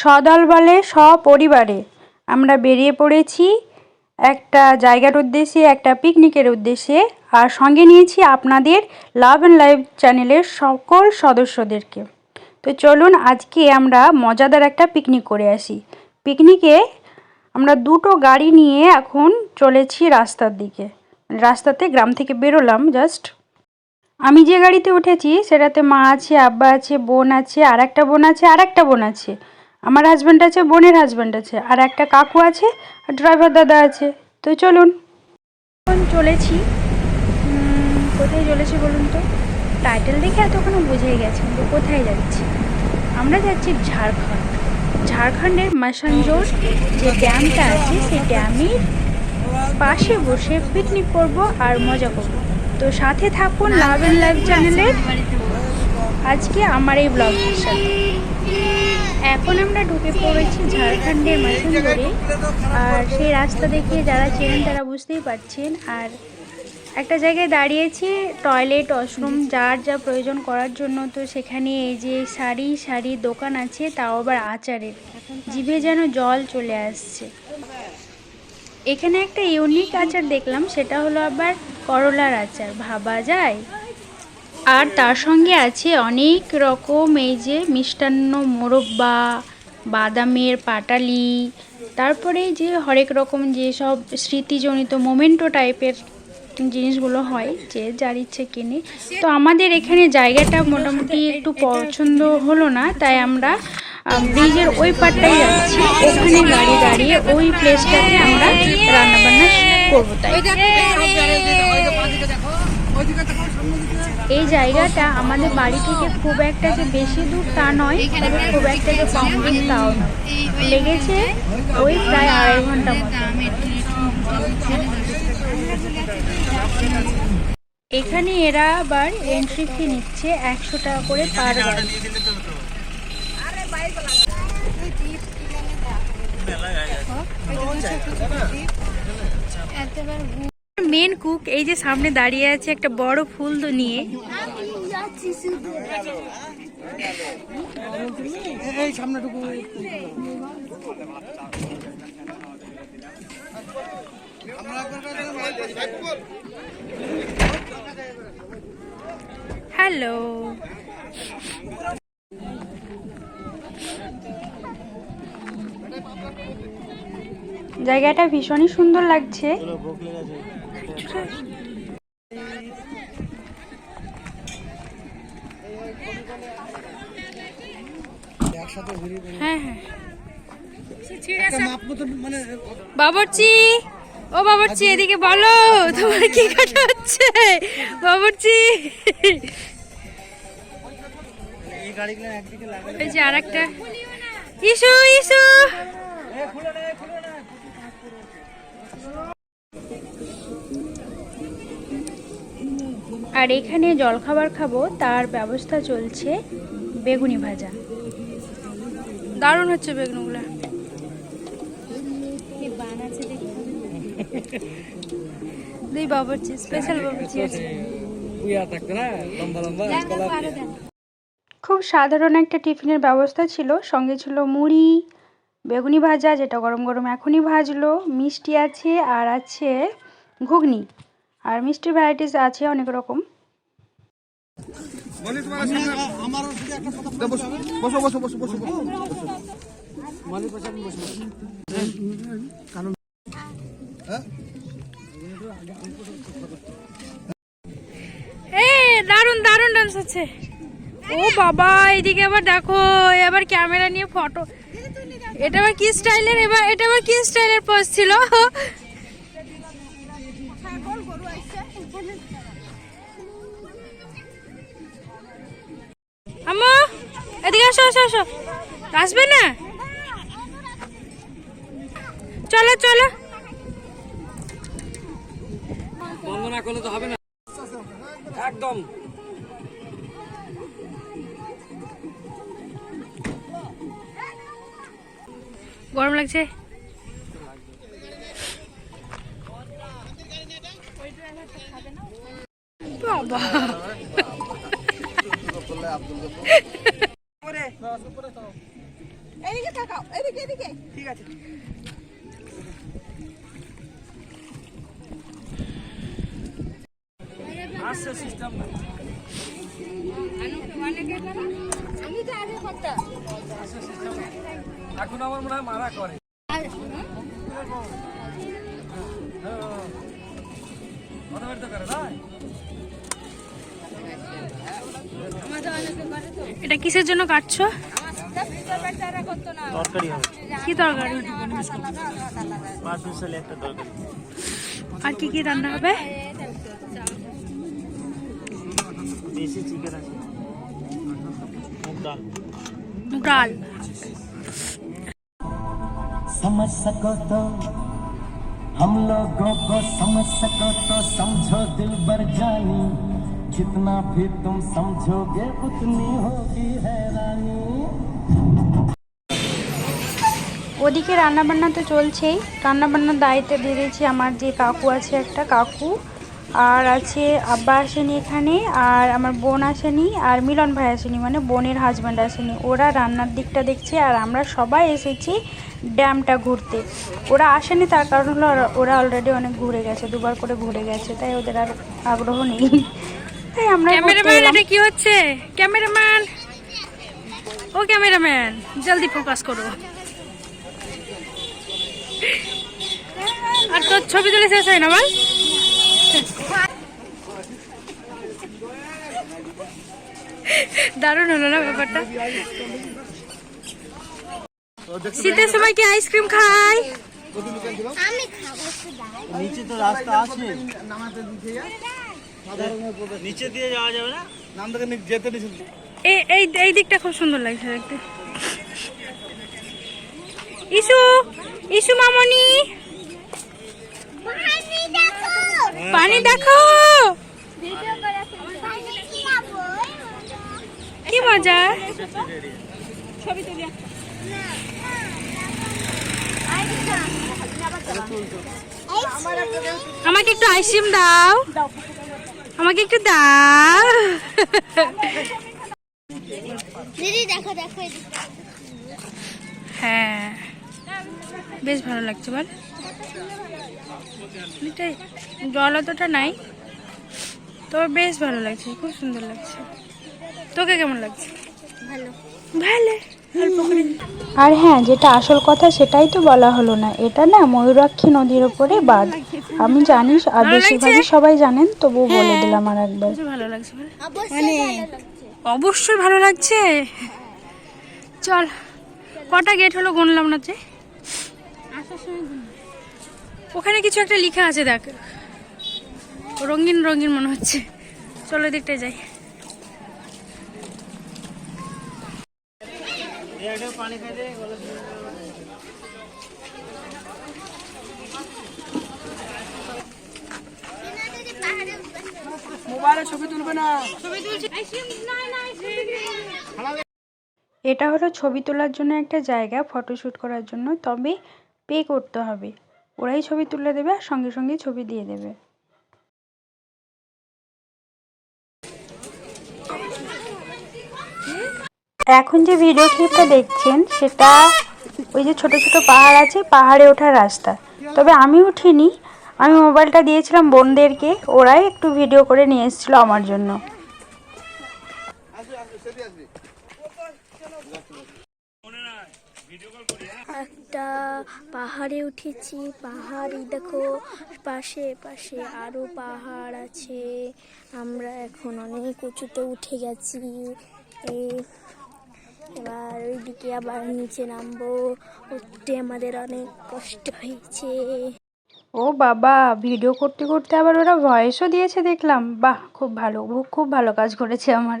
সদল বলে সপরিবারে। আমরা বেরিয়ে পড়েছি একটা জায়গার উদ্দেশ্যে, একটা পিকনিকের উদ্দেশ্যে, আর সঙ্গে নিয়েছি আপনাদের লাভ অ্যান্ড লাইভ চ্যানেলের সকল সদস্যদেরকে। তো চলুন আজকে আমরা মজাদার একটা পিকনিক করে আসি। পিকনিকে আমরা দুটো গাড়ি নিয়ে এখন চলেছি রাস্তার দিকে। রাস্তাতে গ্রাম থেকে বেরোলাম জাস্ট। আমি যে গাড়িতে উঠেছি, সেটাতে মা আছে, আব্বা আছে, বোন আছে আর একটা বোন আছে আর একটা বোন আছে। আমার হাজব্যান্ড আছে, বোনের হাজব্যান্ড আছে, আর একটা কাকু আছে, আর ড্রাইভার দাদা আছে। তো চলুন। এখন চলেছি। কোথায় চলেছি বলুন তো? টাইটেল দেখে এতক্ষণ বুঝেই গেছেন যে কোথায় যাচ্ছি। আমরা যাচ্ছি ঝাড়খণ্ড। ঝাড়খণ্ডের মাসানজোর যে ড্যামটা আছে, সেই ড্যামের পাশে বসে পিকনিক করব আর মজা করব। তো সাথে থাকুন লাভ অ্যান্ড লাইভ চ্যানেলের। আজকে আমার এই ব্লগের সাথে। এখন আমরা ঢুকে পড়েছি ঝাড়খণ্ডের মাসানজোরে আর সেই রাস্তা দেখে যারা চেনেন তারা বুঝতেই পারছেন। আর একটা জায়গায় দাঁড়িয়েছি টয়লেট ওয়াশরুম যার যা প্রয়োজন করার জন্য। তো সেখানে এই যে শাড়ি সারি দোকান আছে, তাও আবার আচারের। জিভে যেন জল চলে আসছে। এখানে একটা ইউনিক আচার দেখলাম, সেটা হলো আবার করলার আচার। ভাবা যায়? আর তার সঙ্গে আছে অনেক রকম এই যে মিষ্টান্ন মোরব্বা বাদামের পাটালি তারপরে যে হরেক রকম যে সব স্মৃতিজনিত মোমেন্টো টাইপের জিনিসগুলো হয় যে যার ইচ্ছে কিনে তো আমাদের এখানে জায়গাটা মোটামুটি একটু পছন্দ হলো না তাই আমরা ব্রিজের ওই পারটাই যাচ্ছি ওখানে গাড়ি দাঁড়িয়ে ওই প্লেসটাতে আমরা রান্নাবান্না করব তাই এই জায়গাটা আমাদের বাড়ি থেকে খুব একটা যে বেশি দূর তা নয় তবে খুব একটা যে কম দূর তাও নয়। লেগেছে ওই প্রায় আড়াই ঘণ্টা এখানে এরা আবার এন্ট্রি ফি নিচ্ছে একশো টাকা করে পার গাড়ি মেন কুক, এই যে সামনে দাঁড়িয়ে আছে একটা বড় ফুল তো নিয়ে। হ্যালো। জায়গাটা ভীষণই সুন্দর লাগছে। একসাথে হ্যাঁ। হ্যাঁ মানে বাবরচি! ও বাবরচি এদিকে বলো তোমার কি কাটা হচ্ছে? বাবরচি! এই যে আর একটা ইসু ইসু! আর এখানে জলখাবার খাব তার ব্যবস্থা চলছে বেগুনি ভাজা। দারুণ হচ্ছে বেগুনগুলো। দুই বাবরচি স্পেশাল বাবরচি আছে। খুব সাধারণ একটা টিফিনের ব্যবস্থা ছিল সঙ্গে ছিল মুড়ি বেগুনি ভাজা যেটা গরম গরম এখনই ভাজলো মিষ্টি আছে আর আছে ঘুগনি। আর মিষ্টির ভ্যারাইটিস আছে অনেক রকম। হ্যাঁ? দারুণ দারুণ ডান্স হচ্ছে। ও বাবা এদিকে আবার দেখো এবার ক্যামেরা নিয়ে ফটো এটা আবার কি স্টাইলের এবার এটা আবার কি স্টাইলের পোজ ছিল? আম্মু এদিকে আসো আসো আসো। আসবে না? চলো চলো। বন্দনা করলে তো হবে না। একদম। গরম লাগছে। এদিকে তাকাও এদিকে এদিকে। ঠিক আছে। আসছে সিস্টেম আমি তো আগে এখন আমার মনে হয় মারা করে। এটা কিসের জন্য কাটছো তরকারি হবে কি তরকারি পাঁচ মিশালে একটা তরকারি আর কি কি রান্না হবে দেশি চিকেন আছে মুগ ডাল ডাল समझ सको तो हम लोगों को समझ सको तो समझो दिल बर जानी जितना भी तुम समझोगे उतनी होगी हैरानी ওদিকে রান্নাবান্না তো চলছেই রান্নাবান্নার দায়িত্ব দিয়ে দিয়েছি আমার যে কাকু আছে একটা কাকু আর আছে আব্বা আসেনি এখানে আর আমার বোন আসেনি আর মিলন ভাই আসেনি মানে বোনের হাজব্যান্ড আসেনি ওরা রান্নার দিকটা দেখছে আর আমরা সবাই এসেছি ড্যামটা ঘুরতে ওরা আসেনি তার কারণ হলো ওরা- ওরা অলরেডি অনেক ঘুরে গেছে দুবার করে ঘুরে গেছে তাই ওদের আর আগ্রহ নেই তাই আমরা ক্যামেরাম্যান এটা কি হচ্ছে? ক্যামেরাম্যান। ও ক্যামেরাম্যান জলদি ফোকাস করো। আর তোর ছবি তুলে শেষ হয় না বল। দারুণ হলো না ব্যাপারটা? শীতের সময় কি আইসক্রিম খাই? নিচে তো রাস্তা আছে। নিচে দিয়ে যাওয়া যাবে না? নাম থেকে যেতে এই এই এই দিকটা খুব সুন্দর লাগছে দেখতে। ইসু ইসু মামনি। পানি দেখো। কি মজা? আমাকে একটু আইসক্রিম দাও। আমাকে একটু দাও। দিদি দেখো দেখো হ্যাঁ। বেশ ভালো লাগছে বল। জল অতটা নাই। তবে বেশ ভালো লাগছে খুব সুন্দর লাগছে। তোকে কেমন লাগছে? ভালো। ভালো। আর হ্যাঁ যেটা আসল কথা সেটাই তো বলা হলো না। এটা না ময়ূরাক্ষী নদীর ওপরে বাঁধ। আমি জানি আর বেশিরভাগই সবাই জানেন তবুও বলে দিলাম আর একবার। ভালো লাগছে অবশ্যই ভালো লাগছে। অবশ্যই ভালো লাগছে। চল কটা গেট হলো গুনলাম না যে? ওখানে কিছু একটা লেখা আছে দেখ। রঙিন রঙিন মনে হচ্ছে। চলো এদিকটায় যাই। পানি খাই দে মোবাইলে ছবি তুলবে না। এটা হলো ছবি তোলার জন্য একটা জায়গা ফটোশ্যুট করার জন্য। তবে পে করতে হবে। ওরাই ছবি তুলে দেবে আর সঙ্গে সঙ্গে ছবি দিয়ে দেবে। এখন যে ভিডিও ক্লিপটা দেখছেন, সেটা ওই যে ছোট ছোট পাহাড় আছে, পাহাড়ে ওঠার রাস্তা। তবে আমি উঠিনি, আমি মোবাইলটা দিয়েছিলাম বোনদেরকে, ওরাই একটু ভিডিও করে নিয়ে এসেছিল আমার জন্য। একটা পাহাড়ে উঠেছি, পাহাড়ই দেখো, পাশে পাশে আরও পাহাড় আছে। আমরা এখন অনেক উঁচুতে উঠে গেছি। এবার ওইদিকে আবার নিচে নামবো। উঠতে আমাদের অনেক কষ্ট হয়েছে। ও বাবা ভিডিও করতে করতে আবার ওরা ভয়েসও দিয়েছে দেখলাম। বাহ খুব ভালো খুব ভালো কাজ করেছে আমার।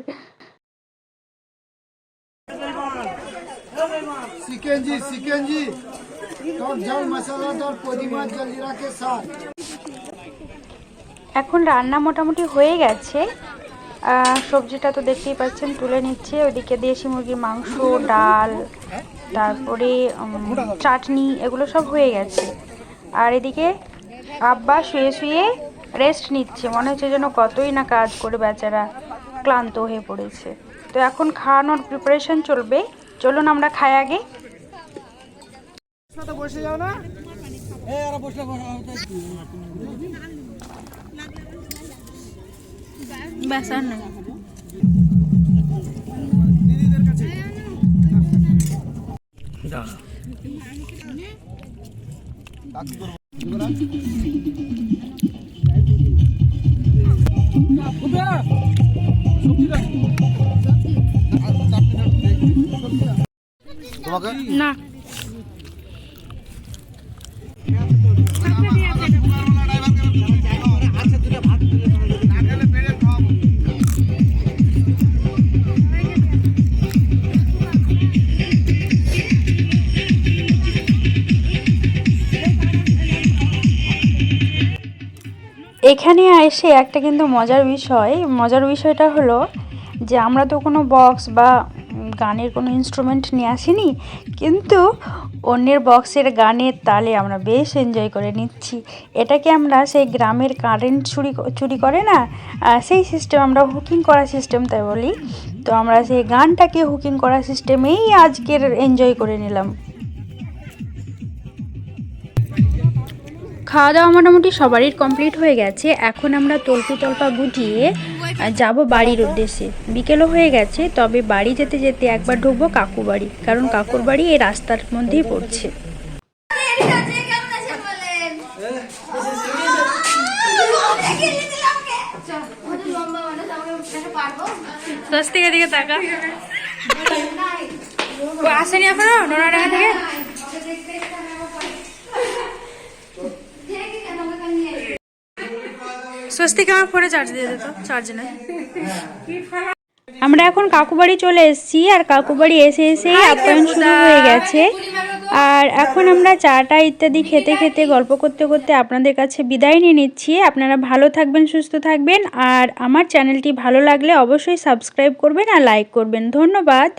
এখন রান্না মোটামুটি হয়ে গেছে। সবজিটা তো দেখতেই পাচ্ছেন, তুলে নিচ্ছে। ওইদিকে দেশি মুরগির মাংস, ডাল, তারপরে চাটনি, এগুলো সব হয়ে গেছে। আর এদিকে আব্বা শুয়ে শুয়ে রেস্ট নিচ্ছে। মনে হচ্ছে যেন কতই না কাজ করে বেচারা ক্লান্ত হয়ে পড়েছে। তো এখন খাওয়ানোর প্রিপারেশন চলবে। চলুন আমরা খাই আগে। বসে যাও না। ব্যাস আর না দিদিদের তোমাকে? না। এখানে এসে একটা কিন্তু মজার বিষয়, মজার বিষয়টা হলো যে আমরা তো কোনো বক্স বা গানের কোনো ইনস্ট্রুমেন্ট নিয়ে আসিনি, কিন্তু অন্যের বক্সের গানের তালে আমরা বেশ এনজয় করে নিচ্ছি। এটাকে আমরা সেই গ্রামের কারেন্ট চুরি চুরি করে না সেই সিস্টেম আমরা হুকিং করা সিস্টেম তাই বলি। তো আমরা সেই গানটাকে হুকিং করা সিস্টেমেই আজকের এনজয় করে নিলাম। খাওয়া দাওয়া মোটামুটি সবারই কমপ্লিট হয়ে গেছে। এখন আমরা তল্পি তল্পা গুটিয়ে যাব বাড়ির উদ্দেশ্যে। বিকেলও হয়ে গেছে তবে বাড়ি যেতে যেতে একবার ঢুকবো কাকু বাড়ি কারণ কাকুর বাড়ি এই রাস্তার মধ্যেই পড়ছে। স্বস্তিকের দিকে তাকা। আসেনি এখনও? নোনা ডাকা থেকে? স্বস্তিক আমার ফোনে চার্জ দিয়ে দিত চার্জ নেই। আমরা এখন কাকুবাড়ি চলে এসেছি আর কাকুবাড়ি এসে এসেই আপ্যায়ন শুরু হয়ে গেছে। আর এখন আমরা চাটা ইত্যাদি খেতে খেতে গল্প করতে করতে আপনাদের কাছে বিদায় নিয়ে নিচ্ছি। আপনারা ভালো থাকবেন সুস্থ থাকবেন। আর আমার চ্যানেলটি ভালো লাগলে অবশ্যই সাবস্ক্রাইব করবেন আর লাইক করবেন। ধন্যবাদ।